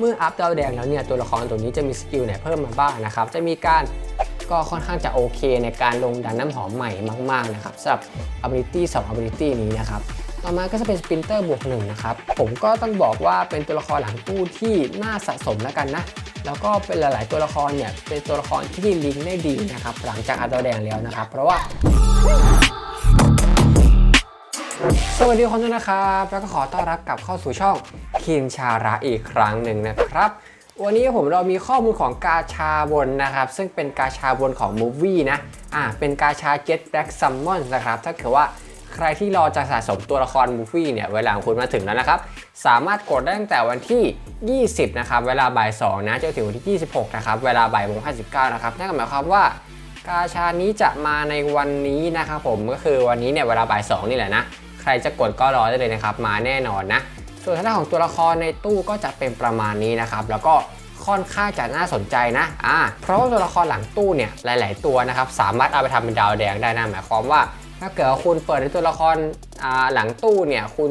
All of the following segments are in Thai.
เมื่ออัพดาวแดงแล้วเนี่ยตัวละครตัวนี้จะมีสกิลไหนเพิ่มมาบ้างนะครับจะมีการก็ค่อนข้างจะโอเคในการลงดันน้ำหอมใหม่มากๆนะครับสำหรับ ability 2 ability นี้นะครับต่อมาก็จะเป็นสปินเตอร์บวกหนึ่งนะครับผมก็ต้องบอกว่าเป็นตัวละครหลังตู้ที่น่าสะสมแล้วกันนะแล้วก็เป็นหลายๆตัวละครเนี่ยเป็นตัวละครที่ลิงก์ได้ดีนะครับหลังจากอัพดาวแดงแล้วนะครับเพราะว่า สวัสดีทุกคนด้วยนะครับ แล้วก็ขอต้อนรับกลับเข้าสู่ช่องคินชาระอีกครั้งหนึ่งนะครับ วันนี้ผมเรามีข้อมูลของกาชาวนนะครับ ซึ่งเป็นกาชาวนของมูฟวี่นะอ่าเป็นกาชา Jet Black Summon นนะครับ ถ้าเกิดว่าใครที่รอจะสะสมตัวละครมูฟวี่เนี่ย เวลาของคุณมาถึงแล้วนะครับ สามารถกดได้ตั้งแต่วันที่ 20 นะครับ เวลาบ่าย 2 นะจนถึงวันที่ 26 นะครับ เวลาบ่ายโมง59 นะครับ นั่นก็หมายความว่ากาชานี้จะมาในวันนี้นะครับผมก็คือวันนี้เนี่ยเวลาบ่ายสองนี่แหละนะ ใครจะกดก็รอได้เลยนะครับ มาแน่นอนนะ ส่วนทางด้านของตัวละครในตู้ก็จะเป็นประมาณนี้นะครับ แล้วก็ค่อนข้างจะน่าสนใจนะอ่าเพราะว่าตัวละครหลังตู้เนี่ยหลาย ๆ ตัวนะครับสามารถเอาไปทำเป็นดาวแดงได้นะหมายความว่า ถ้าเกิดคุณเปิดในตัวละครอ่าหลังตู้เนี่ยคุณ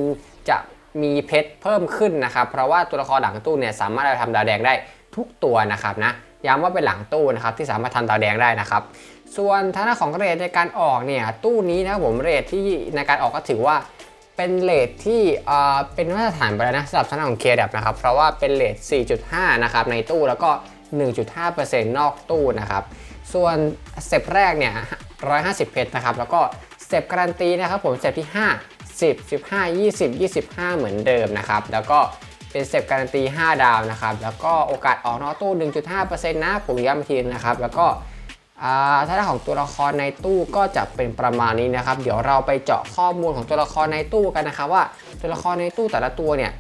จะมีเพชรเพิ่มขึ้นนะครับ เพราะว่าตัวละครหลังตู้เนี่ยสามารถเอาไปทำดาวแดงได้ทุกตัวนะครับนะย้ำว่าเป็นหลังตู้นะครับที่สามารถทำดาวแดงได้นะครับ ส่วนทางด้านของเรทในการออกเนี่ยตู้นี้นะครับผมเรทที่ในการออกก็ถือว่าเป็นเรทที่เอ่อเป็นมาตรฐานไปแล้วนะสำหรับทางด้านของเคดับนะครับเพราะว่าเป็นเรท4.5 นะครับในตู้แล้วก็ 1.5%นอกตู้นะครับ ส่วนสเต็ปแรกเนี่ย 150 เพชรนะครับ แล้วก็สเต็ปการันตีนะครับผมสเต็ปที่ 5 10 15 20 25 เหมือนเดิมนะครับ แล้วก็เป็นสเต็ปการันตี 5 ดาวนะครับ แล้วก็โอกาสออกนอกตู้ 1.5%นะผมย้ำอีกทีนะครับ แล้วก็ อ่าถ้าด้านของตัวละครในตู้ก็จะเป็นประมาณนี้นะครับ เดี๋ยวเราไปเจาะข้อมูลของตัวละครในตู้กันนะครับว่าตัวละครในตู้แต่ละตัวเนี่ย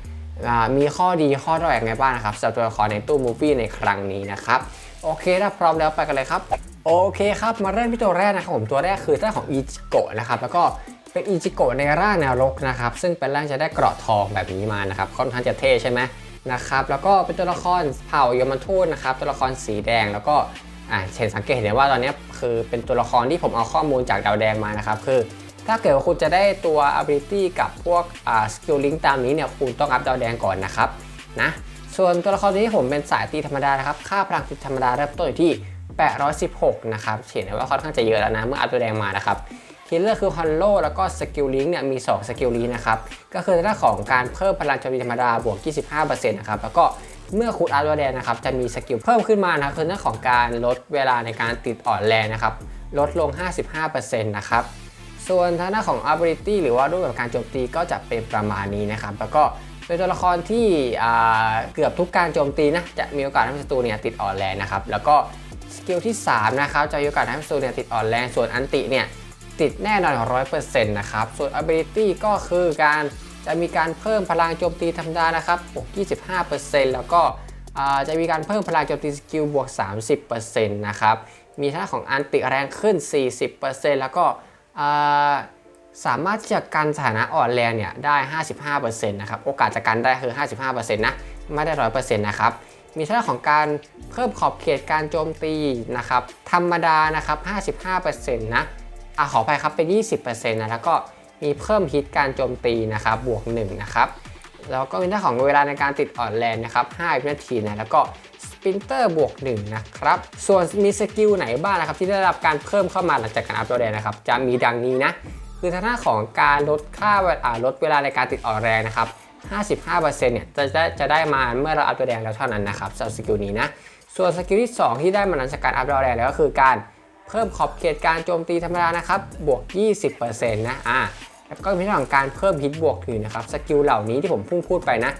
มีข้อดีข้อด้อยยังไงบ้างนะครับสำหรับตัวละครในตู้มูฟี่ในครั้งนี้นะครับโอเคถ้าพร้อมแล้วไปกันเลยครับโอเคครับมาเริ่มที่ตัวแรกนะครับผมตัวแรกคือด้าของอิจิโกะนะครับแล้วก็เป็นอิจิโกะในร่างแนวรกนะครับซึ่งเป็นร่างจะได้เกราะทองแบบนี้มานะครับค่อนข้างจะเท่ใช่ไหมนะครับแล้วก็เป็นตัวละครเผ่ายมทูตนะครับตัวละครสีแดงแล้วก็ อ่าเห็นสังเกตเห็นได้ว่าตอนนี้คือเป็นตัวละครที่ผมเอาข้อมูลจากดาวแดงมานะครับ คือถ้าเกิดว่าคุณจะได้ตัว ability กับพวกอ่า skill link ตามนี้เนี่ยคุณต้องอัพดาวแดงก่อนนะครับนะส่วนตัวละครนี้ผมเป็นสายตีธรรมดานะครับ ค่าพลังตีธรรมดาเริ่มต้นอยู่ที่ 816 นะครับเห็นได้ว่าค่อนข้างจะเยอะแล้วนะเมื่ออัพดาวแดงมานะครับฮิลเลอร์คือฮอลโลแล้วก็สกิลลิงเนี่ยมี 2 สกิลลิงนะครับ ก็คือในด้านของการเพิ่มพลังโจมตีธรรมดาบวก 25%นะครับ แล้วก็ เมื่อคูดอาร์ตวแดนนะครับจะมีสกิลเพิ่มขึ้นมานะครับคือเรื่องของการลดเวลาในการติดอ่อนแรงนะครับลดลง 55%นะครับส่วนทางด้านของ ability หรือว่ารูปแบบการโจมตีก็จะเป็นประมาณนี้นะครับแล้วก็เป็นตัวละครที่เกือบทุกการโจมตีนะจะมีโอกาสให้ศัตรูเนี่ยติดอ่อนแรงนะครับแล้วก็สกิลที่3นะครับจะมีโอกาสให้ศัตรูเนี่ยติดอ่อนแรงส่วนอันติเนี่ยติดแน่นอนร้อยเปอร์เซ็นต์นะครับส่วน ability ก็คือการ จะมีการเพิ่มพลังโจมตีธรรมดานะครับบวก 25%แล้วก็จะมีการเพิ่มพลังโจมตีสกิลบวก 30%นะครับ มีท่าของอันติแรงขึ้น 40%แล้วก็สามารถจะกันสถานะอ่อนแรงเนี่ยได้ 55%นะครับ โอกาสจะกันได้คือ 55%นะ ไม่ได้ 100%นะครับ มีท่าของการเพิ่มขอบเขตการโจมตีนะครับ ธรรมดานะครับ 55%นะอะขออภัยครับเป็น 20%นะ แล้วก็ มีเพิ่มฮิตการโจมตีนะครับบวก1นะครับแล้วก็มีเรื่องของเวลาในการติดออนแรงนะครับ5วินาทีนะแล้วก็สปินเตอร์บวก1นะครับส่วนมีสกิลไหนบ้างนะครับที่ได้รับการเพิ่มเข้ามาหลังจากการอัพโหลดแรงนะครับจะมีดังนี้นะคือทางด้านของการลดค่าเวลาลดเวลาในการติดออนแรงนะครับ55%เนี่ยจะได้จะได้มาเมื่อเราอัพตัวแดงแล้วเท่านั้นนะครับสำหรับสกิลนี้นะส่วนสกิลที่ 2 ที่ได้มาหลังจากการอัพดาวแดงแล้วก็คือการ เพิ่มขอบเขตการโจมตีธรรมดานะครับ บวก 20%นะอ่าแล้วก็มีเรื่องของการเพิ่มฮิตบวกถือนะครับ สกิลเหล่านี้ที่ผมพุ่งพูดไปนะ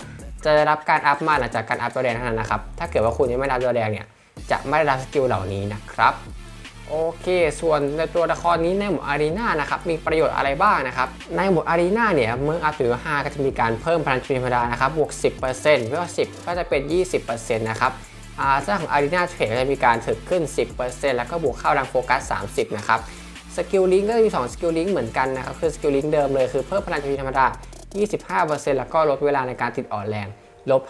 จะได้รับการอัพมาหลังจากการอัพดาวแดงเท่านั้นนะครับ ถ้าเกิดว่าคุณยังไม่ได้อัวแดงเนี่ย จะไม่ได้รับสกิลเหล่านี้นะครับโอเค ส่วนในตัวละครนี้ในหมวดอารีนานะครับ มีประโยชน์อะไรบ้างนะครับ ในหมวดอารีนาเนี่ย เมื่ออัพถึง5ก็จะมีการเพิ่มพลังชีวิตธรรมดานะครับ บวก 10%เมื่อ10 ก็จะเป็น 20%นะครับ อ่าเจ้าของอารีนาเทรดจะมีการถึกขึ้น 10%แล้วก็บวกเข้าดังโฟกัส 30 นะครับสกิลลิงก็จะมี2สกิลลิงเหมือนกันนะครับ คือสกิลลิงเดิมเลยคือเพิ่มพลังชีวิตธรรมดา 25%แล้วก็ลดเวลาในการติดอ่อนแรงลบ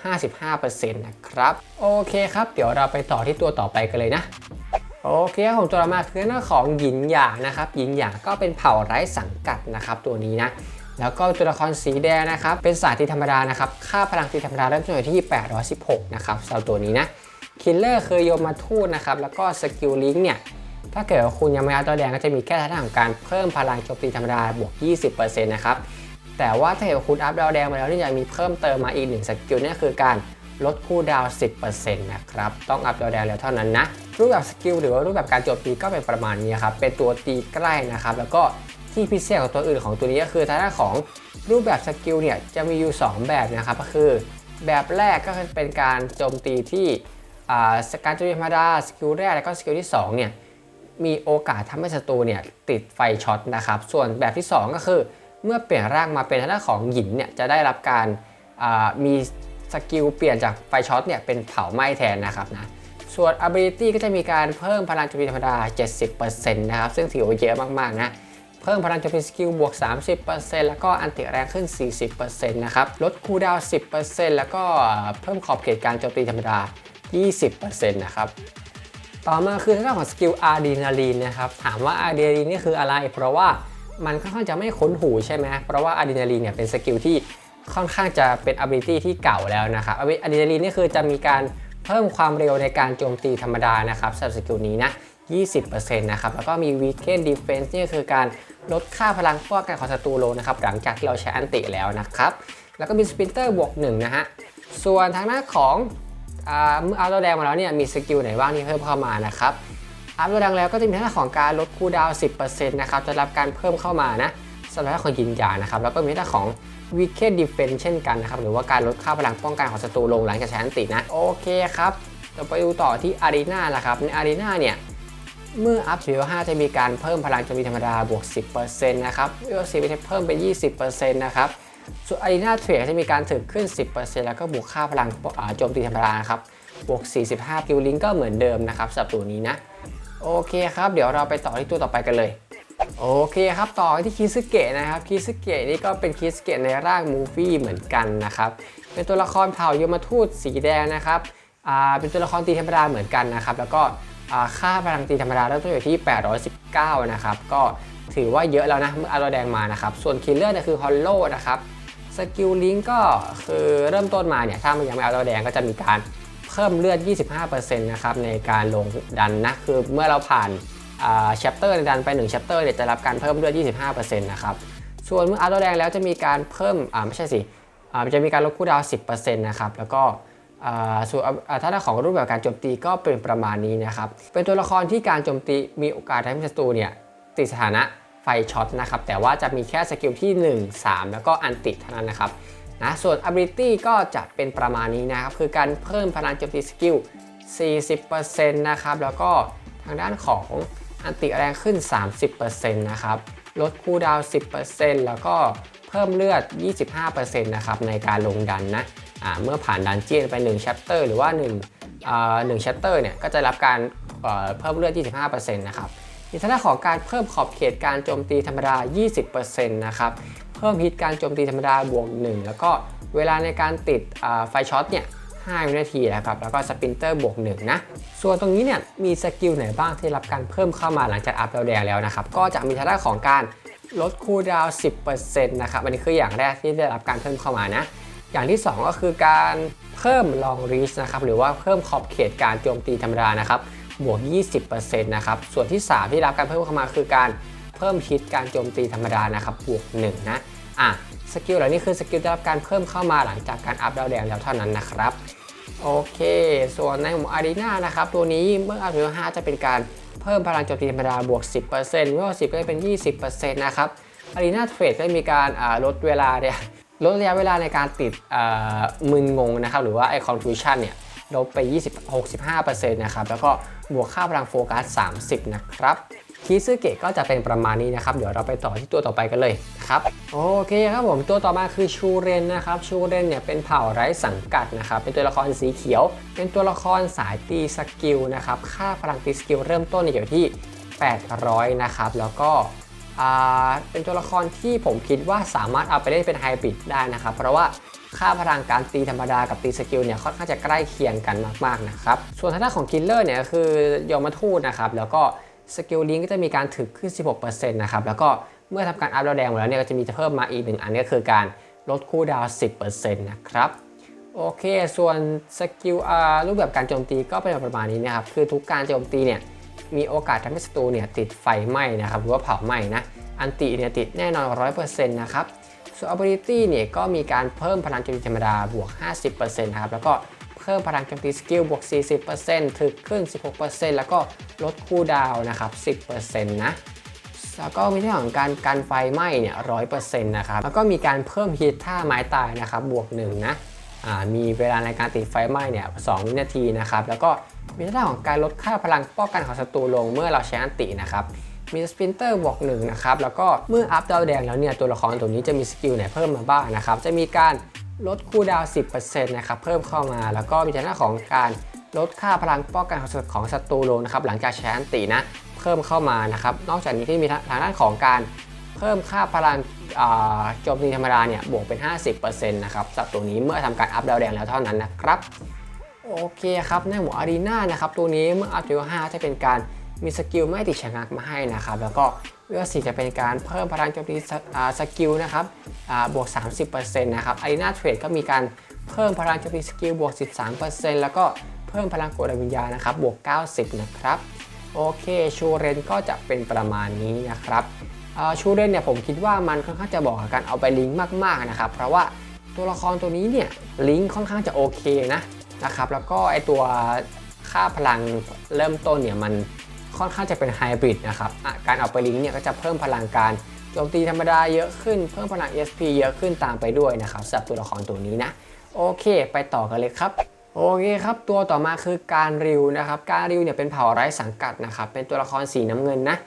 55%นะครับ โอเคครับ เดี๋ยวเราไปต่อที่ตัวต่อไปกันเลยนะ โอเคครับผมตัวมาคือหน้าของหยินหยางนะครับหยินหยางก็เป็นเผ่าไร้สังกัดนะครับ ตัวนี้นะ แล้วก็ตัวละครสีแดงนะครับ เป็นสายตีธรรมดานะครับ ค่าพลังตีธรรมดาเริ่มต้นอยู่ที่ 816 นะครับสำหรับตัวนี้นะ คิลเลอร์คือโยมมาทูตนะครับ แล้วก็สกิลลิงเนี่ย ถ้าเกิดว่าคุณยังไม่อัพตัวแดงก็จะมีแค่ทางด้าของการเพิ่มพลังโจมตีธรรมดาบวก 20%นะครับ แต่ว่าถ้าเกิดคุณอัพดาวแดงมาแล้วที่จะมีเพิ่มเติมมาอีกหนึ่งสกิลนั่คือการลดคูลดาวน์10%นะครับ ต้องอัพดาวแดงแล้วเท่านั้นนะ รูปแบบสกิลหรือว่ารูปแบบการโจมตีก็เป็นประมาณนี้ครับ เป็นตัวตีใกล้นะครับ แล้วก็ที่พิเศษของตัวอื่นของตัวนี้ก็คือทางด้านของรูปแบบสกิลเนี่ยจะมีอยู่ 2 แบบนะครับ ก็คือ แบบแรกก็เป็นการโจมตีที่ การโจมตีธรรมดาสกิลแรกแล้วก็สกิลที่สองเนี่ยมีโอกาสทำให้ศัตรูเนี่ยติดไฟช็อตนะครับ ส่วนแบบที่ 2 ก็คือ เมื่อเปลี่ยนร่างมาเป็นทางด้านของหยินเนี่ยจะได้รับการมีสกิลเปลี่ยนจากไฟช็อตเนี่ยเป็นเผาไหม้แทนนะครับนะส่วน ability ก็จะมีการเพิ่มพลังโจมตีธรรมดา 70%นะครับ ซึ่งถือว่าเยอะมากๆนะเพิ่มพลังโจมตีสกิลบวก 30%แล้วก็อันติแรงขึ้น 40%นะครับลดคูดาวน์10%แล้วก็เพิ่มขอบเขตการโจมตีธรรมดา 20%นะครับต่อมาคือทางด้านของสกิลอะดรีนาลีนนะครับถามว่าอะดรีนาลีนนี่คืออะไร เพราะว่ามันค่อนข้างจะไม่คุ้นหูใช่ไหมเพราะว่าอะดรีนาลีนเนี่ยเป็นสกิลที่ค่อนข้างจะเป็น ability ที่เก่าแล้วนะครับอะดรีนาลีนนี่คือจะมีการเพิ่มความเร็วในการโจมตีธรรมดานะครับสำหรับสกิลนี้นะ 20%นะครับ แล้วก็มี weaken defense นี่ก็คือการลดค่าพลังป้องกันของศัตรูลงนะครับ หลังจากที่เราใช้อันติแล้วนะครับ แล้วก็มี sprinter บวก1นะฮะ ส่วนทางหน้าของ เมื่อเอาตัวแดงมาแล้วเนี่ยมีสกิลไหนบ้างที่เพิ่มเข้ามานะครับอัพตัวแดงแล้วก็จะมีทางด้าของการลดคูดาว 10%นะครับจะรับการเพิ่มเข้ามานะสำหรับทางด้านของยินยานะครับแล้วก็มีทางด้าของ Wicked Defense เช่นกันนะครับหรือว่าการลดค่าพลังป้องกันของศัตรูลงหลังจากใช้อันตินะโอเคครับเราไปดูต่อที่อารีนาละครับในอารีนาเนี่ยเมื่ออัพเลเวล5จะมีการเพิ่มพลังโจมตีธรรมดาบวก 10%นะครับเลเวล4จะเพิ่มเป็น 20%นะครับ ส่วนอารีนาเทรดจะมีการถึกขึ้น 10%แล้วก็บวกค่าพลังโจมตีธรรมดานครับ บวก 45กิลลิงก็เหมือนเดิมนะครับสำหรับตัวนี้นะ โอเคครับ เดี๋ยวเราไปต่อที่ตัวต่อไปกันเลย โอเคครับ ต่อที่คิสเกะนะครับ คิสเกะนี่ก็เป็นคิสเกะในร่างมูฟี่เหมือนกันนะครับ เป็นตัวละครเผ่ายมทูตสีแดงนะครับ อ่า เป็นตัวละครตีธรรมดาเหมือนกันนะครับ แล้วก็ค่าพลังตีธรรมดาเริ่มต้นอยู่ที่ 819 นะครับ ก็ ถือว่าเยอะแล้วนะเมื่ออาร์โรแดงมานะครับ ส่วนคิลเลอร์เนี่ยคือฮอลโลนะครับสกิลลิงก็คือเริ่มต้นมาเนี่ย ถ้ามันยังไม่เอาตัวแดงก็จะมีการเพิ่มเลือด 25%นะครับในการลงดันนะคือเมื่อเราผ่านแชปเตอร์ในดันไป1แชปเตอร์เนี่ยจะรับการเพิ่มเลือด 25%นะครับส่วนเมื่อเอาตัวแดงแล้วจะมีการเพิ่มอ่าไม่ใช่สิอ่าจะมีการลดคูลดาวน์10%นะครับแล้วก็ส่วนอ่าถ้าด้านของรูปแบบการโจมตีก็เป็นประมาณนี้นะครับเป็นตัวละครที่การโจมตีมีโอกาสทำให้ศัตรูเนี่ย ติดสถานะไฟช็อตนะครับ แต่ว่าจะมีแค่สกิลที่ 1 3 แล้วก็อันติเท่านั้นนะครับนะส่วน ability ก็จะเป็นประมาณนี้นะครับ คือการเพิ่มพลังโจมตีสกิล 40%นะครับ แล้วก็ทางด้านของอันติแรงขึ้น 30%นะครับ ลดคูดาวน์10%แล้วก็เพิ่มเลือด 25%นะครับ ในการลงดันนะเมื่อผ่านดันเจียนไป1 chapter หรือว่า1อ่า1 chapter เนี่ย ก็จะรับการเอ่อเพิ่มเลือด 25%นะครับ ในทางด้านของการเพิ่มขอบเขตการโจมตีธรรมดา 20%นะครับ เพิ่มฮิตการโจมตีธรรมดาบวก 1 แล้วก็เวลาในการติดไฟช็อตเนี่ย5วินาทีนะครับ แล้วก็สปินเตอร์บวก1นะ ส่วนตรงนี้เนี่ยมีสกิลไหนบ้างที่รับการเพิ่มเข้ามาหลังจากอัพดาวแดงแล้วนะครับ ก็จะมีทางด้านของการลดคูลดาวน์ 10%นะครับ อันนี้คืออย่างแรกที่ได้รับการเพิ่มเข้ามานะ อย่างที่ 2 ก็คือการเพิ่ม long reach นะครับ หรือว่าเพิ่มขอบเขตการโจมตีธรรมดานะครับ บวก 20%นะครับ ส่วนที่ 3 ที่รับการเพิ่มเข้ามาคือการเพิ่มฮิตการโจมตีธรรมดานะครับบวก 1 นะอะสกิลเหล่านี้คือสกิลที่รับการเพิ่มเข้ามาหลังจากการอัพดาวแดงแล้วเท่านั้นนะครับ โอเค ส่วนในหมู่อารีนานะครับ ตัวนี้เมื่ออัพเลเวล5จะเป็นการเพิ่มพลังโจมตีธรรมดาบวก 10%เมื่อ10 ก็จะเป็น 20%นะครับอารีนาเทรดก็มีการลดเวลาเนี่ยลดระยะเวลาในการติดมึนงงนะครับ หรือว่าไอคอนฟิวชันเนี่ยลดไป 20 65%นะครับ แล้วก็ บวกค่าพลังโฟกัส 30 นะครับคิซึเกะก็จะเป็นประมาณนี้นะครับ เดี๋ยวเราไปต่อที่ตัวต่อไปกันเลยครับ โอเคครับผมตัวต่อมาคือชูเรนนะครับ ชูเรนเนี่ยเป็นเผ่าไร้สังกัดนะครับ เป็นตัวละครสีเขียว เป็นตัวละครสายตีสกิลนะครับ ค่าพลังตีสกิลเริ่มต้นอยู่ที่ 800 นะครับ แล้วก็เป็นตัวละครที่ผมคิดว่าสามารถเอาไปเล่นเป็นไฮบริดได้นะครับ เพราะว่า ค่าพลังการตีธรรมดากับตีสกิลเนี่ยค่อนข้างจะใกล้เคียงกันมากๆนะครับ ส่วนทางด้านของคิลเลอร์เนี่ยคือยมทูตนะครับ แล้วก็สกิลลิงก็จะมีการถึกขึ้น 16%นะครับ แล้วก็เมื่อทำการอัพดาวแดงหมดแล้วเนี่ยก็จะมีจะเพิ่มมาอีกหนึ่งอันก็คือการลดคูลดาว 10%นะครับโอเค ส่วนสกิลอารูปแบบการโจมตีก็เป็นประมาณนี้นะครับ คือทุกการโจมตีเนี่ยมีโอกาสทำให้ศัตรูเนี่ยติดไฟไหม้นะครับ หรือว่าเผาไหม้นะ อันติเนี่ยติดแน่นอน 100%นะครับ ส่วน ability เนี่ยก็มีการเพิ่มพลังโจมตีธรรมดาบวก 50%นะครับแล้วก็เพิ่มพลังโจมตีสกิลบวก 40%ถึกขึ้น 16%แล้วก็ลดคูลดาวน์นะครับ 10%นะแล้วก็มีเรื่องของการกันไฟไหม้เนี่ยร้อยเปอร์เซ็นต์นะครับ แล้วก็มีการเพิ่มฮิตท่าไม้ตายนะครับ บวกหนึ่งนะ อ่า มีเวลาในการติดไฟไหม้เนี่ยสองวินาทีนะครับ แล้วก็มีเรื่องของการลดค่าพลังป้องกันของศัตรูลงเมื่อเราใช้อันตินะครับ มีสปินเตอร์บวกหนึ่งนะครับแล้วก็เมื่ออัพดาวแดงแล้วเนี่ยตัวละครตัวนี้จะมีสกิลไหนเพิ่มมาบ้างนะครับจะมีการลดคูดาวน์10%นะครับเพิ่มเข้ามาแล้วก็มีในเรื่องของการลดค่าพลังป้องกันของศัตรูลงนะครับหลังจากใช้อันตินะเพิ่มเข้ามานะครับนอกจากนี้ก็มีทางด้านของการเพิ่มค่าพลังโจมตีธรรมดาเนี่ยบวกเป็น 50%นะครับสับตัวนี้เมื่อทำการอัพดาวแดงแล้วเท่านั้นนะครับ โอเคครับในหมวดอารีนานะครับตัวนี้เมื่ออัพเลเวล5จะเป็นการ มีสกิลไม่ติดชะงักมาให้นะครับ แล้วก็เลือสี่จะเป็นการเพิ่มพลังโจมตีสกิลนะครับอ่าบวก 30%นะครับอารีนาเทรดก็มีการเพิ่มพลังโจมตีสกิลบวก 13%แล้วก็เพิ่มพลังกดวิญญาณนะครับบวก 90 นะครับ โอเคชูเรนก็จะเป็นประมาณนี้นะครับชูเรนเนี่ยผมคิดว่ามันค่อนข้างจะบอกกับการเอาไปลิงก์มากๆนะครับ เพราะว่าตัวละครตัวนี้เนี่ยลิงก์ค่อนข้างจะโอเคนะนะครับ แล้วก็ไอตัวค่าพลังเริ่มต้นเนี่ยมัน ค่อนข้างจะเป็นไฮบริดนะครับการเอาไปลิงก์เนี่ยก็จะเพิ่มพลังการโจมตีธรรมดาเยอะขึ้นเพิ่มพลัง ESP เยอะขึ้นตามไปด้วยนะครับสำหรับตัวละครตัวนี้นะ โอเค ไปต่อกันเลยครับโอเคครับ ตัวต่อมาคือการริวนะครับ การริวเนี่ยเป็นเผ่าไร้สังกัดนะครับ เป็นตัวละครสีน้ำเงินนะ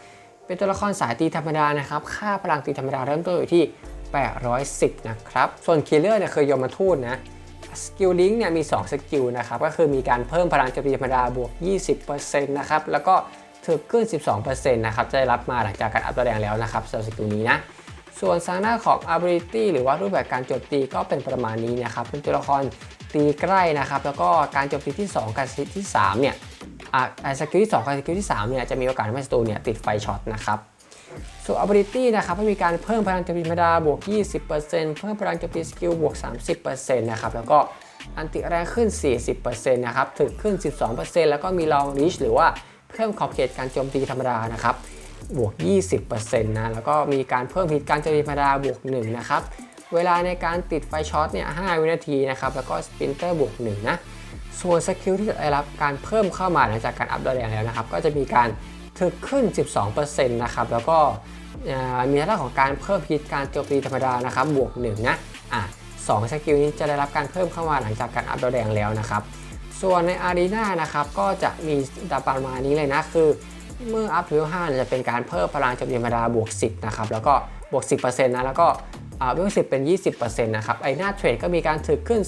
เป็นตัวละครสายตีธรรมดานะครับ ค่าพลังตีธรรมดาเริ่มต้นอยู่ที่ 810 นะครับ ส่วนคิลเลอร์เนี่ยเคือยมทูตนะ สกิลลิงก์เนี่ยมี 2 สกิลนะครับ ก็คือมีการเพิ่มพลังโจมตีธรรมดาบวก 20%นะครับ แล้วก็ ถึกขึ้น 12%นะครับจะได้รับมาหลังจากการอัพตัวแดงแล้วนะครับสำหรับสกิลนี้นะส่วนทางหน้าของ ability หรือว่ารูปแบบการโจมตีก็เป็นประมาณนี้นะครับเป็นตัวละครตีใกล้นะครับ แล้วก็การโจมตีที่ 2 กับที่3เนี่ยอ่าสกิลที่ 2 กับสกิลที่3เนี่ยจะมีโอกาสทำให้ศัตรูเนี่ยติดไฟช็อตนะครับส่วน ability นะครับก็มีการเพิ่มพลังโจมตีธรรมดาบวก 20%เพิ่มพลังโจมตีสกิลบวก 30%นะครับแล้วก็อันติแรงขึ้น 40%นะครับถึกขึ้น 12%แล้วก็มี long reach หรือว่า เพิ่มขอบเขตการโจมตีธรรมดานะครับบวก 20%นะแล้วก็มีการเพิ่มฮิตการโจมตีธรรมดาบวก1นะครับเวลาในการติดไฟช็อตเนี่ย5วินาทีนะครับแล้วก็สปินเตอร์บวก1นะส่วนสกิลที่จะได้รับการเพิ่มเข้ามาหลังจากการอัพดาแดงแล้วนะครับ ก็จะมีการถึกขึ้น 12%นะครับแล้วก็มีเรื่องของการเพิ่มฮิตการโจมตีธรรมดานะครับบวก1นะอะสองสกิลนี้จะได้รับการเพิ่มเข้ามาหลังจากการอัพดาแดงแล้วนะครับ ส่วนในอารีนานะครับก็จะมีดาประมาณนี้เลยนะคือ เมื่ออัพเลเวล5จะเป็นการเพิ่มพลังโจมตีธรรมดาบวก 10 นะครับ แล้วก็บวก 10%นะ แล้วก็เลเวล10เป็น 20%นะครับไอหน้าเทรดก็มีการถึกขึ้น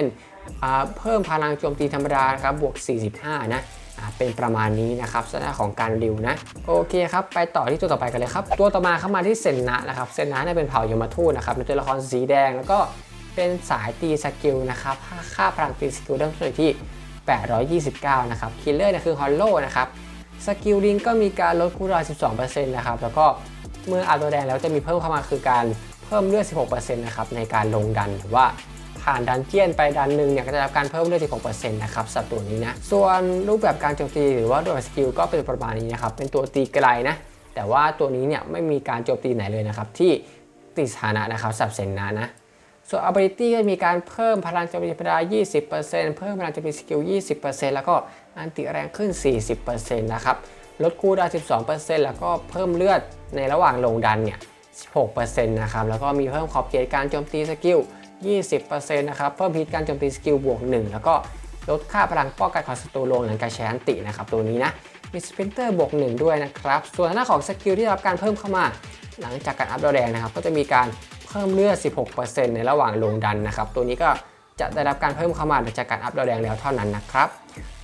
10%อ่าเพิ่มพลังโจมตีธรรมดาครับบวก 45 นะอ่าเป็นประมาณนี้นะครับลักษณะของการดิวนะโอเคครับไปต่อที่ตัวต่อไปกันเลยครับ ตัวต่อมาเข้ามาที่เซนนะนะครับเซนนะเนี่ยเป็นเผ่ายมทูตนะครับเป็นตัวละครสีแดงแล้วก็ เป็นสายตีสกิลนะครับค่าพลังตีสกิลเริ่มต้นอยู่ที่ 829 นะครับคิลเลอร์เนี่ยคือฮอลโลนะครับสกิลลิงก็มีการลดคูลดาวน์12%นะครับแล้วก็เมื่ออัพตัวแดงแล้วจะมีเพิ่มเข้ามาคือการเพิ่มเลือด 16%นะครับในการลงดันหรือว่าผ่านดันเจียนไปดันหนึ่งเนี่ยก็จะได้รับการเพิ่มเลือด 16%นะครับสับตัวนี้นะ ส่วนรูปแบบการโจมตีหรือว่ารูปแบบสกิลก็เป็นประมาณนี้นะครับ เป็นตัวตีไกลนะ แต่ว่าตัวนี้เนี่ยไม่มีการโจมตีไหนเลยนะครับที่ติดสถานะนะครับสับเซนนะนะ ส่วน ability ก็มีการเพิ่มพลังโจมตีธรรมดา 20%เพิ่มพลังโจมตีสกิล 20%แล้วก็อันติแรงขึ้น 40%นะครับ ลดคูดา 12%แล้วก็เพิ่มเลือดในระหว่างลงดันเนี่ย 16%นะครับ แล้วก็มีเพิ่มขอบเขตการโจมตีสกิล 20%นะครับ เพิ่มพิษการโจมตีสกิลบวก 1 แล้วก็ลดค่าพลังป้องกันของศัตรูลงหลังการใช้อันตินะครับตัวนี้นะ มีสปินเตอร์บวก 1 ด้วยนะครับ ส่วนหน้าของสกิลที่รับการเพิ่มเข้ามา หลังจากการอัพดาวแดงนะครับ ก็จะมีการ พิ่มเลือด 16%ในระหว่างลงดันนะครับ ตัวนี้ก็จะได้รับการเพิ่มเข้ามาจากการอัพดาวแดงแล้วเท่านั้นนะครับ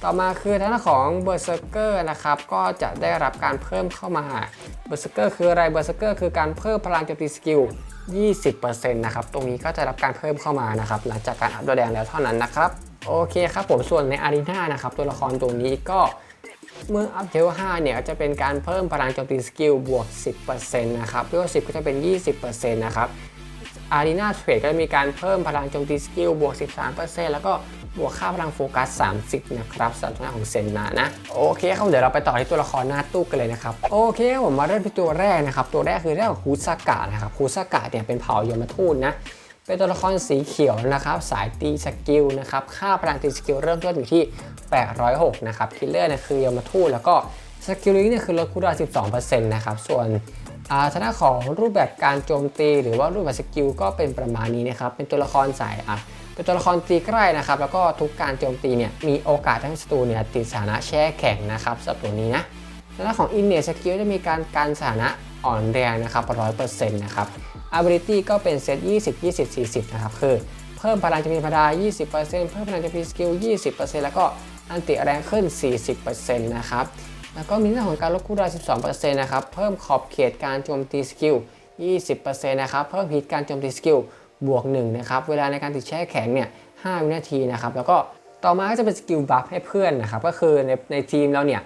ต่อมาคือทางด้านของเบอร์เซอร์เกอร์นะครับ ก็จะได้รับการเพิ่มเข้ามาเบอร์เซอร์เกอร์คืออะไรเบอร์เซอร์เกอร์คือการเพิ่มพลังโจมตีสกิล 20%นะครับ ตรงนี้ก็จะรับการเพิ่มเข้ามานะครับ หลังจากการอัพดาวแดงแล้วเท่านั้นนะครับ โอเคครับผม ส่วนในอารีนานะครับ ตัวละครตัวนี้ก็เมื่ออัพเลเวล5เนี่ยจะเป็นการเพิ่มพลังโจมตีสกิลบวก 10%นะครับเลเวล10 ก็จะเป็น 20%นะครับ อารีนาเทรดก็จะมีการเพิ่มพลังโจมตีสกิลบวก 13%แล้วก็บวกค่าพลังโฟกัส 30 นะครับสำหรับตัวหน้าของเซนนานะ โอเคครับเดี๋ยวเราไปต่อที่ตัวละครหน้าตู้กันเลยนะครับ โอเคผมมาเริ่มที่ตัวแรกนะครับ ตัวแรกคือเรื่องของคูซากะนะครับคูซากะเนี่ยเป็นเผ่ายมทูตนะเป็นตัวละครสีเขียวนะครับ สายตีสกิลนะครับค่าพลังตีสกิลเริ่มต้นอยู่ที่ 806 นะครับคิลเลอร์เนี่ยคือยมทูตแล้วก็สกิลลิงเนี่ยคือลดคูดาวน์12%นะครับส่วน อาทางด้านของรูปแบบการโจมตีหรือว่ารูปแบบสกิลก็เป็นประมาณนี้นะครับ เป็นตัวละครสายอะเป็นตัวละครตีใกล้นะครับ แล้วก็ทุกการโจมตีเนี่ยมีโอกาสทั้งศัตรูเนี่ยติดสถานะแช่แข็งนะครับสำหรับตัวนี้นะทางด้านของอินเนสกิลจะมีการการสถานะอ่อนแรงนะครับ100%นะครับ ability ก็เป็นเซต20 20 40 นะครับ คือเพิ่มพลังจะมีพดา20%เพิ่มพลังจะมีสกิล 20%แล้วก็อันติแรงขึ้น 40%นะครับ แล้วก็มีเรื่องของการลดคูลดาวน์12%นะครับ เพิ่มขอบเขตการโจมตีสกิล 20%นะครับ เพิ่มฮิตการโจมตีสกิลบวก1นะครับ เวลาในการติดแช่แข็งเนี่ย 5 วินาทีนะครับ แล้วก็ต่อมาก็จะเป็นสกิลบัฟให้เพื่อนนะครับ ก็คือในในทีมเราเนี่ย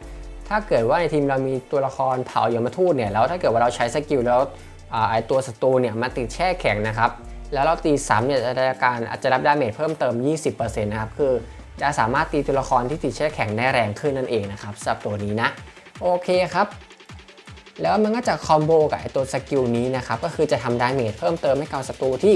ถ้าเกิดว่าในทีมเรามีตัวละครเผายมทูตเนี่ย แล้วถ้าเกิดว่าเราใช้สกิลแล้วไอตัวศัตรูเนี่ยมาติดแช่แข็งนะครับ แล้วเราตีซ้ำเนี่ยจะได้การอาจจะรับดาเมจเพิ่มเติม 20%นะครับ คือ จะสามารถตีตัวละครที่ติดแช่แข็งได้แรงขึ้นนั่นเองนะครับสำหรับตัวนี้นะ โอเคครับ แล้วมันก็จะคอมโบกับไอตัวสกิลนี้นะครับ ก็คือจะทำดาเมจเพิ่มเติมให้กับศัตรูที่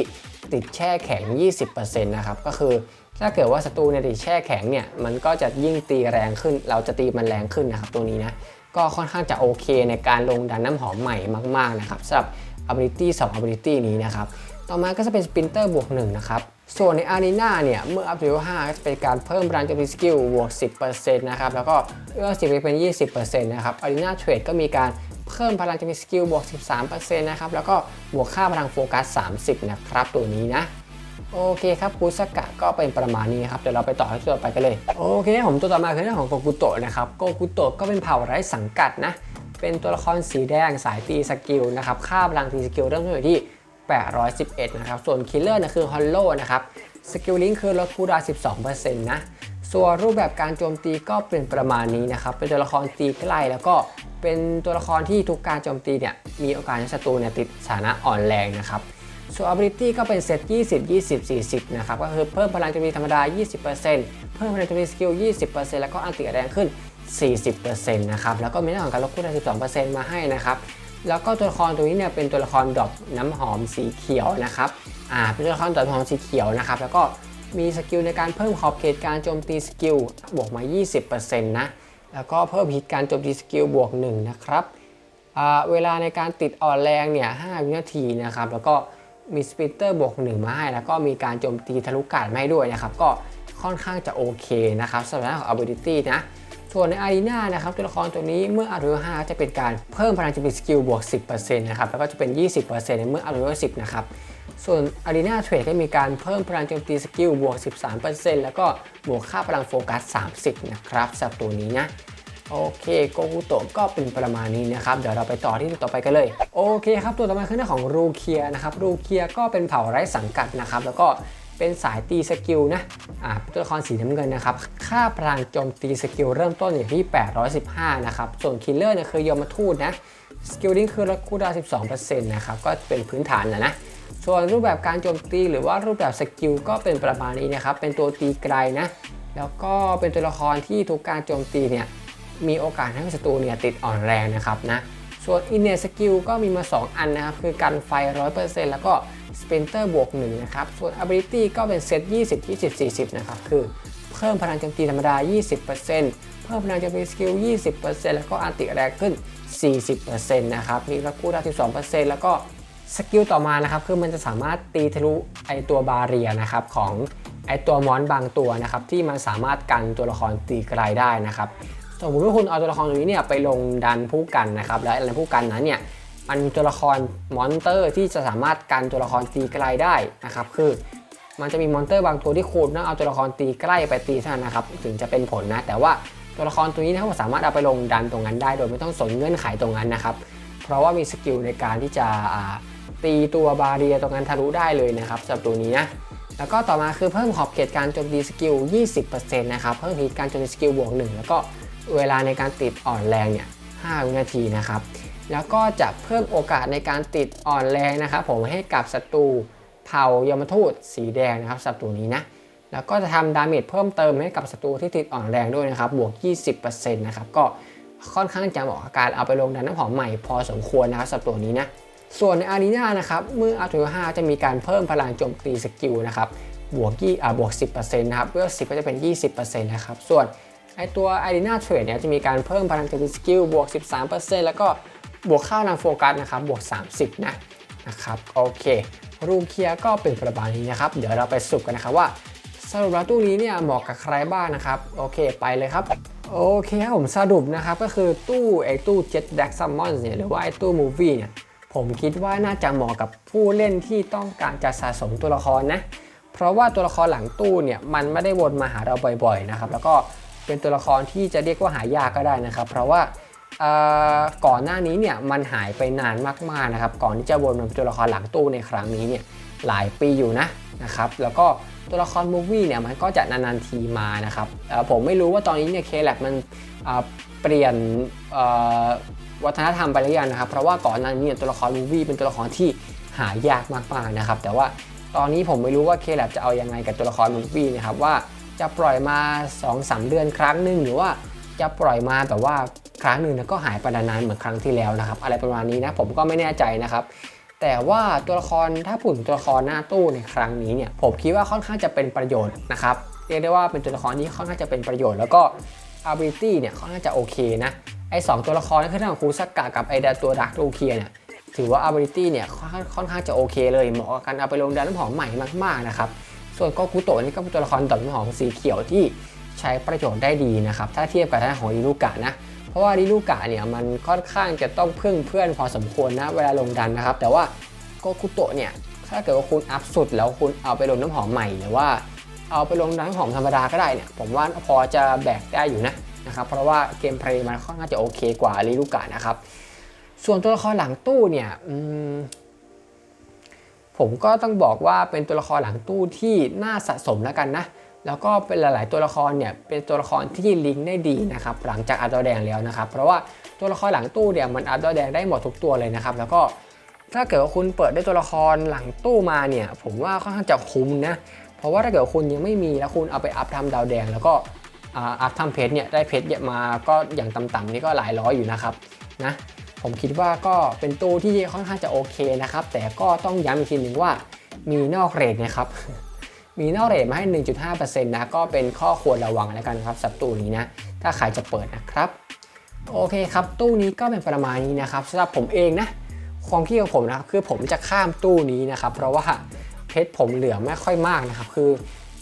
ติดแช่แข็ง 20%นะครับ ก็คือถ้าเกิดว่าศัตรูเนี่ยติดแช่แข็งเนี่ย มันก็จะยิ่งตีแรงขึ้น เราจะตีมันแรงขึ้นนะครับตัวนี้นะ ก็ค่อนข้างจะโอเคในการลงดันน้ำหอมใหม่มาก ๆ นะครับสำหรับ ability 2 ability นี้นะครับ ต่อมาก็จะเป็น sprinter บวก1นะครับ ส่วนใน arena เนี่ย เมื่อ up level 5ก็จะเป็นการเพิ่มพลังโจมตีสกิลบวก 10%นะครับ แล้วก็เอื้อ10 เป็น 20%นะครับ arena trade ก็มีการเพิ่มพลังโจมตีสกิลบวก 13%นะครับ แล้วก็บวกค่าพลังโฟกัส 30 นะครับ ตัวนี้นะ โอเคครับคูสกะก็เป็นประมาณนี้ครับ เดี๋ยวเราไปต่อที่ตัวต่อไปกันเลย โอเคผมตัวต่อมาคือเรื่องของโกกุโตะนะครับ โกกุโตะก็เป็นเผ่าไร้สังกัดนะ เป็นตัวละครสีแดงสายตีสกิลนะครับ ค่าพลังตีสกิลเริ่มต้นอยู่ที่ 811 นะครับ ส่วนคิลเลอร์นะคือฮอลโลนะครับสกิลลิงคือลดคูดา 12%นะส่วนรูปแบบการโจมตีก็เป็นประมาณนี้นะครับ เป็นตัวละครตีใกล้แล้วก็เป็นตัวละครที่ทุกการโจมตีเนี่ยมีโอกาสให้ศัตรูเนี่ยติดสถานะอ่อนแรงนะครับส่วน ability ก็เป็นเซต20 20 40 นะครับ ก็คือเพิ่มพลังโจมตีธรรมดา 20%เพิ่มพลังโจมตีสกิล 20%แล้วก็อันติแรงขึ้น 40%นะครับ แล้วก็มีเรื่องของการลดคูดา12%มาให้นะครับ แล้วก็ตัวละครตัวนี้เนี่ยเป็นตัวละครดอกน้ำหอมสีเขียวนะครับอ่าเป็นตัวละครดอกน้ำหอมสีเขียวนะครับแล้วก็มีสกิลในการเพิ่มขอบเขตการโจมตีสกิลบวกมา 20%นะแล้วก็เพิ่มฮิตการโจมตีสกิลบวก1นะครับอ่าเวลาในการติดอ่อนแรงเนี่ย5วินาทีนะครับแล้วก็มีสปิเตอร์บวก1มาให้ แล้วก็มีการโจมตีทะลุกาดมาให้ด้วยนะครับก็ค่อนข้างจะโอเคนะครับสำหรับของ ability นะ ส่วนในอารีนานะครับตัวละครตัวนี้เมื่ออาร์เร5จะเป็นการเพิ่มพลังจมตีสกิลบวก 10%นะครับแล้วก็จะเป็น 20%ในเมื่ออาร์เร10นะครับส่วนอารีนาเทรดก็มีการเพิ่มพลังโจมตีสกิลบวก 13%แล้วก็บวกค่าพลังโฟกัส 30 นะครับสำหรับตัวนี้นะโอเคโกกุโตะก็เป็นประมาณนี้นะครับ เดี๋ยวเราไปต่อที่ตัวต่อไปกันเลย โอเคครับ ตัวต่อมาคือเรื่องของรูเคียนะครับรูเคียก็เป็นเผ่าไร้สังกัดนะครับ แล้วก็ เป็นสายตีสกิลนะอ่าตัวละครสีน้ำเงินนะครับ ค่าพลังโจมตีสกิลเริ่มต้นอยู่ที่ 815 นะครับ ส่วนคิลเลอร์เนี่ยคือยมทูตนะสกิลลิงคือลดคูลดาวน์12%นะครับ ก็เป็นพื้นฐานนะนะ ส่วนรูปแบบการโจมตีหรือว่ารูปแบบสกิลก็เป็นประมาณนี้นะครับ เป็นตัวตีไกลนะ แล้วก็เป็นตัวละครที่ทุกการโจมตีเนี่ย มีโอกาสให้ศัตรูเนี่ยติดอ่อนแรงนะครับนะ ส่วน i n n a t Skill ก็มีมา 2 อันนะครับ คือกันไฟ 100%แล้วก็ Sprinter บวก1นะครับ ส่วน Ability ก็เป็นเซต20 20 40 นะครับ คือเพิ่มพลังโจมตีธรรมดา 20%เพิ่มพลังโจมตีสกิล 20%แล้วก็อันติแรงขึ้น 40%นะครับมีระกูดา12%แล้วก็สกิลต่อมานะครับ คือมันจะสามารถตีทะลุไอตัวบาเรียนะครับของไอตัวมอนบางตัวนะครับ ที่มันสามารถกันตัวละครตีไกลได้นะครับสมมติว่าคุณเอาตัวละครตัวนี้เนี่ยไปลงดันผู้กันนะครับ และในผู้กันนั้นเนี่ย มันมีตัวละครมอนเตอร์ที่จะสามารถกันตัวละครตีไกลได้นะครับ คือมันจะมีมอนเตอร์บางตัวที่คุณต้องเอาตัวละครตีใกล้ไปตีเท่านั้นนะครับ ถึงจะเป็นผลนะ แต่ว่าตัวละครตัวนี้นะครับสามารถเอาไปลงดันตรงนั้นได้โดยไม่ต้องสนเงื่อนไขตรงนั้นนะครับ เพราะว่ามีสกิลในการที่จะตีตัวบาเรียตรงนั้นทะลุได้เลยนะครับสำหรับตัวนี้นะแล้วก็ต่อมาคือเพิ่มขอบเขตการโจมตีสกิล 20%นะครับ เพิ่มฮีทการโจมตีสกิลบวก1แล้วก็เวลาในการติดอ่อนแรงเนี่ย5วินาทีนะครับ แล้วก็จะเพิ่มโอกาสในการติดอ่อนแรงนะครับผมให้กับศัตรูเผ่ายมทูตสีแดงนะครับศัตรูนี้นะแล้วก็จะทำดาเมจเพิ่มเติมให้กับศัตรูที่ติดอ่อนแรงด้วยนะครับบวก 20%นะครับก็ค่อนข้างจะเหมาะกับการเอาไปลงดันน้ำหอมใหม่พอสมควรนะครับศัตรูนี้นะส่วนในอารีนานะครับเมื่ออัลตู5จะมีการเพิ่มพลังโจมตีสกิลนะครับบวกยี่อ่าบวก 10%นะครับเวล10ก็จะเป็น 20%นะครับส่วนไอตัวอารีนาเทรดเนี่ยจะมีการเพิ่มพลังโจมตีสกิลบวก 13%แล้วก็ บวกข้าทางโฟกัสนะครับบวก 30 นะนะครับโอเค รูเคลียร์ก็เป็นประมาณนี้นะครับ เดี๋ยวเราไปสรุปกันนะครับว่าสรุปแล้วตู้นี้เนี่ยเหมาะกับใครบ้างนะครับโอเคไปเลยครับโอเคครับผมสรุปนะครับก็คือตู้ไอ้ตู้ Jet Black Summon เนี่ยหรือว่าไอ้ตู้ Movie เนี่ยผมคิดว่าน่าจะเหมาะกับผู้เล่นที่ต้องการจะสะสมตัวละครนะเพราะว่าตัวละครหลังตู้เนี่ยมันไม่ได้วนมาหาเราบ่อยๆนะครับแล้วก็เป็นตัวละครที่จะเรียกว่าหายากก็ได้นะครับ เพราะว่า ก่อนหน้านี้เนี่ยมันหายไปนานมากๆนะครับก่อนที่จะวนมาเป็นตัวละครหลังตู้ในครั้งนี้เนี่ยหลายปีอยู่นะนะครับแล้วก็ตัวละครมูฟวี่เนี่ยมันก็จะนานๆทีมานะครับผมไม่รู้ว่าตอนนี้เนี่ยเคแลมันเปลี่ยนวัฒนธรรมไปหรือยังนะครับ เพราะว่าก่อนหน้านี้เนี่ยตัวละครมูฟวี่เป็นตัวละครที่หายากมากๆนะครับ แต่ว่าตอนนี้ผมไม่รู้ว่าเคแลจะเอายังไงกับตัวละครมูฟวี่นะครับว่าจะปล่อยมา 2-3 เดือนครั้งหนึ่งหรือว่า จะปล่อยมาแบบว่าครั้งหนึ่งก็หายไปนานเหมือนครั้งที่แล้วนะครับ อะไรประมาณนี้นะผมก็ไม่แน่ใจนะครับแต่ว่าตัวละครถ้าพูดถึงตัวละครหน้าตู้ในครั้งนี้เนี่ยผมคิดว่าค่อนข้างจะเป็นประโยชน์นะครับเรียกได้ว่าเป็นตัวละครที่ค่อนข้างจะเป็นประโยชน์ แล้วก็ ability เนี่ยค่อนข้างจะโอเคนะไอ้สองตัวละครนั่นคือทั้งคูซักกะกับไอ้ดาตัวดักโอเคียเนี่ยถือว่า ability เนี่ยค่อนข้างค่อนข้างจะโอเคเลยเหมาะกับการเอาไปลงดันน้ำหอมใหม่มากๆนะครับส่วนก็คุโตะนี่ก็เป็นตัวละครดอกน้ำหอมสีเขียวที่ ใช้ประโยชน์ได้ดีนะครับ ถ้าเทียบกับทางด้านของริลูกะนะ เพราะว่าริลูกะเนี่ยมันค่อนข้างจะต้องพึ่งเพื่อนพอสมควรนะเวลาลงดันนะครับ แต่ว่าโกคุโตะเนี่ยถ้าเกิดว่าคุณอัพสุดแล้วคุณเอาไปลงน้ำหอมใหม่หรือว่าเอาไปลงน้ำหอมธรรมดาก็ได้เนี่ยผมว่าพอจะแบกได้อยู่นะนะครับเพราะว่าเกมเพลย์มันค่อนข้างจะโอเคกว่าริลูกะนะครับ ส่วนตัวละครหลังตู้เนี่ยผมก็ต้องบอกว่าเป็นตัวละครหลังตู้ที่น่าสะสมแล้วกันนะ แล้วก็เป็นหลาย ๆ ตัวละครเนี่ยเป็นตัวละครที่ลิงก์ได้ดีนะครับหลังจากอัลดอแดงแล้วนะครับ เพราะว่าตัวละครหลังตู้เนี่ยมันอัลดอแดงได้หมดทุกตัวเลยนะครับ แล้วก็ถ้าเกิดว่าคุณเปิดได้ตัวละครหลังตู้มาเนี่ย ผมว่าค่อนข้างจะคุ้มนะ เพราะว่าถ้าเกิดคุณยังไม่มีแล้วคุณเอาไปอัพทำดาวแดง แล้วก็อัพทำเพชรเนี่ยได้เพชรเยอะมาก็อย่างต่ำๆนี่ก็หลายร้อยอยู่นะครับนะผมคิดว่าก็เป็นตู้ที่ค่อนข้างจะโอเคนะครับ แต่ก็ต้องย้ำอีกทีหนึ่งว่ามีนอกเรทนะครับ มีนอกเรทมาให้ 1.5%นะก็เป็นข้อควรระวังแล้วกันครับสับตู้นี้นะ ถ้าใครจะเปิดนะครับโอเคครับ ตู้นี้ก็เป็นประมาณนี้นะครับสำหรับผมเองนะความคิดของผมนะครับคือผมจะข้ามตู้นี้นะครับ เพราะว่าเพชรผมเหลือไม่ค่อยมากนะครับ คือ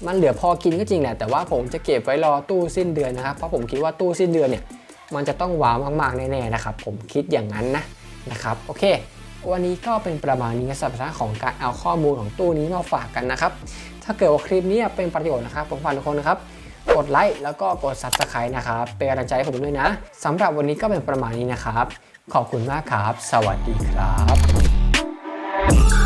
มันเหลือพอกินก็จริงแหละแต่ว่าผมจะเก็บไว้รอตู้สิ้นเดือนนะครับเพราะผมคิดว่าตู้สิ้นเดือนเนี่ยมันจะต้องว้าวมากๆแน่ๆนะครับ ผมคิดอย่างนั้นนะนะครับโอเค วันนี้ก็เป็นประมาณนี้สำหรับของการเอาข้อมูลของตู้นี้มาฝากกันนะครับ ถ้าเกิดว่าคลิปนี้เป็นประโยชน์นะครับผมฝากทุกคนนะครับกดไลค์แล้วก็กด Subscribe นะครับ เป็นกำลังใจให้ผมด้วยนะสำหรับวันนี้ก็เป็นประมาณนี้นะครับ ขอบคุณมากครับ สวัสดีครับ